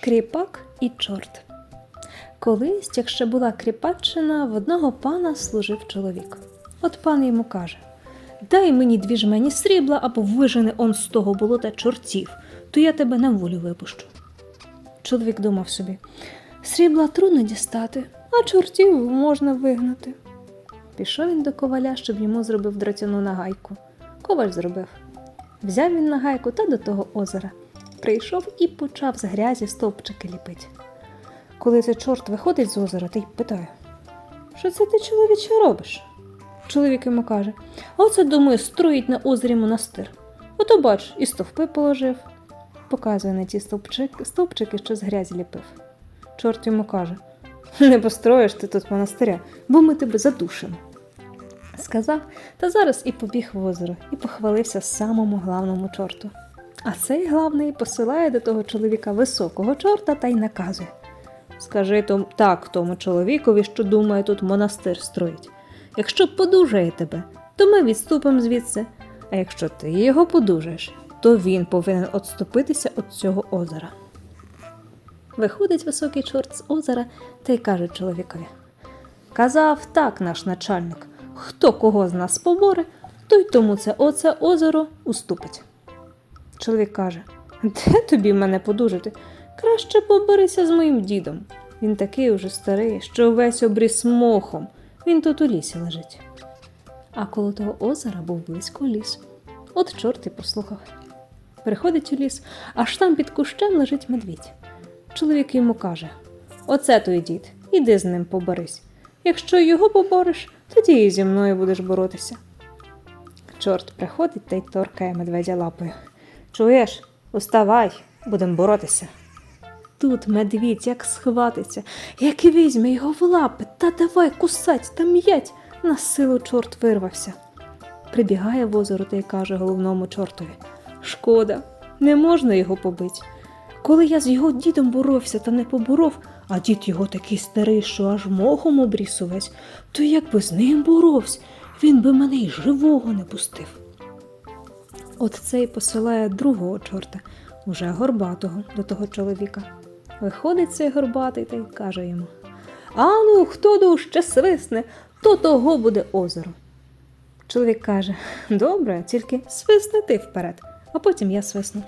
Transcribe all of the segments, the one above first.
Кріпак і чорт. Колись, як ще була кріпаччина, в одного пана служив чоловік. От пан йому каже: Дай мені дві жмені срібла або вижени он з того болота чортів, то я тебе на волю випущу. Чоловік думав собі: срібла трудно дістати, а чортів можна вигнати. Пішов він до коваля, щоб йому зробив дротяну нагайку. Коваль зробив. Взяв він нагайку та до того озера. Прийшов і почав з грязі стовпчики ліпить. Коли цей чорт виходить з озера, та й питає: Що це ти, чоловіче, робиш? Чоловік йому каже: оце, думаю, строїть на озері монастир. Ото бач, і стовпи положив. Показує на ті стовпчики, стовпчики, що з грязі ліпив. Чорт йому каже: Не построїш ти тут монастиря, бо ми тебе задушимо. Сказав, та зараз і побіг в озеро, і похвалився самому главному чорту. А цей главний посилає до того чоловіка високого чорта та й наказує. Скажи том, так тому чоловікові, що думає тут монастир строїть. Якщо подужає тебе, то ми відступимо звідси, а якщо ти його подужаєш, то він повинен отступитися від цього озера. Виходить високий чорт з озера та й каже чоловікові: Казав так наш начальник, хто кого з нас поборе, той тому це оце озеро уступить. Чоловік каже: Де тобі мене подужати? Краще поберися з моїм дідом. Він такий уже старий, що весь обріс мохом. Він тут у лісі лежить. А коло того озера був близько ліс. От чорт і послухав. Приходить у ліс, аж там під кущем лежить медвідь. Чоловік йому каже: Оце той дід, іди з ним поборись. Якщо його побориш, тоді і зі мною будеш боротися. Чорт приходить та й торкає медведя лапою. Чуєш, уставай, будемо боротися. Тут медвідь як схватиться, як і візьме його в лапи, та давай кусать та м'ять. На силу чорт вирвався. Прибігає в озеро та й каже головному чортові: Шкода, не можна його побити. Коли я з його дідом боровся та не поборов, а дід його такий старий, що аж мохом обріс то якби з ним боровся, він би мене й живого не пустив. От цей посилає другого чорта, уже горбатого, до того чоловіка. Виходить цей горбатий та й каже йому: Ану, хто дужче свисне, то того буде озеро. Чоловік каже: Добре, тільки свисни ти вперед, а потім я свисну.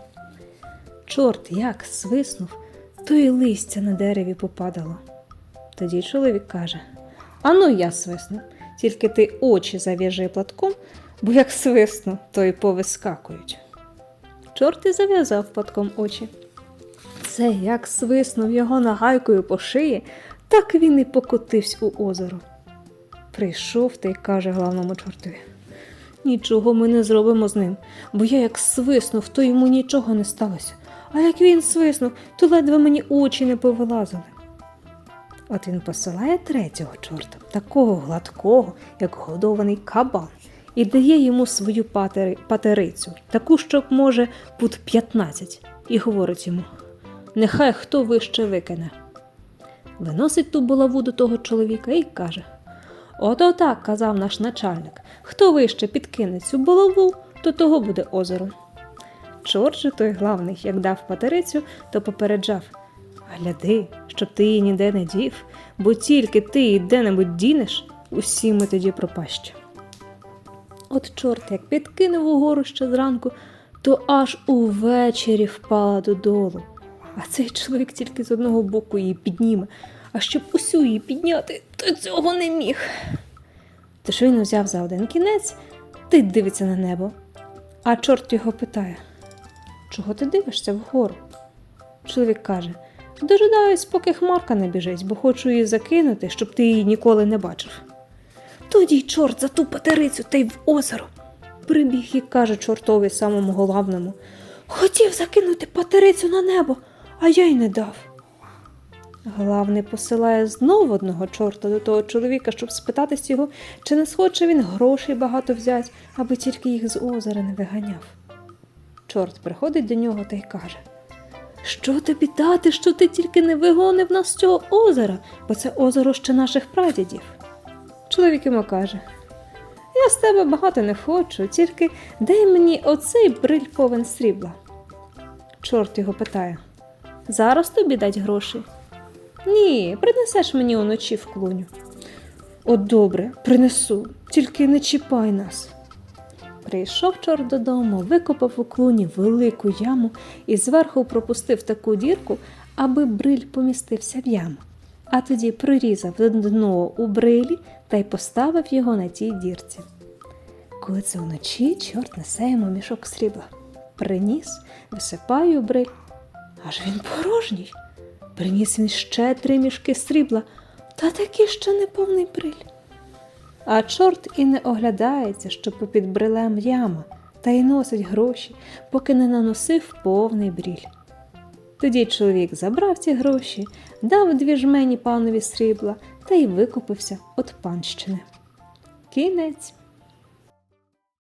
Чорт як свиснув, то й листя на дереві попадало. Тоді чоловік каже: Ану, я свисну, тільки ти очі зав'яжи платком, бо як свисну, то й повискакують. Чорт і зав'язав платком очі. Це як свиснув його нагайкою по шиї, так він і покотився у озеро. Прийшов й каже главному чортові. Нічого ми не зробимо з ним, бо я як свиснув, то йому нічого не сталося. А як він свиснув, то ледве мені очі не повилазили. От він посилає третього чорта, такого гладкого, як годований кабан, і дає йому свою патери, патерицю, таку, що може пут 15, і говорить йому: Нехай хто вище викине. Виносить ту булаву до того чоловіка і каже: Ото так казав наш начальник. Хто вище підкине цю булаву, то того буде озеро. Чордже, той главний, як дав патерицю, то попереджав Гляди, щоб ти її ніде не дів, бо тільки ти її де-небудь дінеш, усі ми тоді пропащі. От чорт як підкинув угору ще зранку, то аж увечері впала додолу. А цей чоловік тільки з одного боку її підніме, а щоб усю її підняти, то цього не міг. Тож він узяв за один кінець та дивиться на небо. А чорт його питає: Чого ти дивишся вгору? Чоловік каже: Дожидаюсь, поки хмарка не біжить, бо хочу її закинути, щоб ти її ніколи не бачив. Тоді й чорт за ту патерицю та й в озеро. Прибіг і каже чортові самому головному: Хотів закинути патерицю на небо, а я й не дав. Главний посилає знову одного чорта до того чоловіка, щоб спитатись його, чи не схоче він грошей багато взять, аби тільки їх з озера не виганяв. Чорт приходить до нього та й каже: Що тобі дати, що ти тільки не вигонив нас з цього озера, бо це озеро ще наших прадідів. Чоловік йому каже: Я з тебе багато не хочу, тільки дай мені оцей бриль повен срібла. Чорт його питає: Зараз тобі дать гроші. Ні, принесеш мені уночі в клуню. От добре, принесу, тільки не чіпай нас. Прийшов чорт додому, викопав у клуні велику яму і зверху пропустив таку дірку, аби бриль помістився в яму. А тоді прорізав дно у брилі та й поставив його на тій дірці. Коли це вночі, чорт несе йому мішок срібла. Приніс, висипає у бриль. Аж він порожній. Приніс він ще три мішки срібла, та таки ще не повний бриль. А чорт і не оглядається, що попід брилем яма, та й носить гроші, поки не наносив повний бріль. Тоді чоловік забрав ці гроші, дав дві жмені панові срібла та й викупився від панщини. Кінець.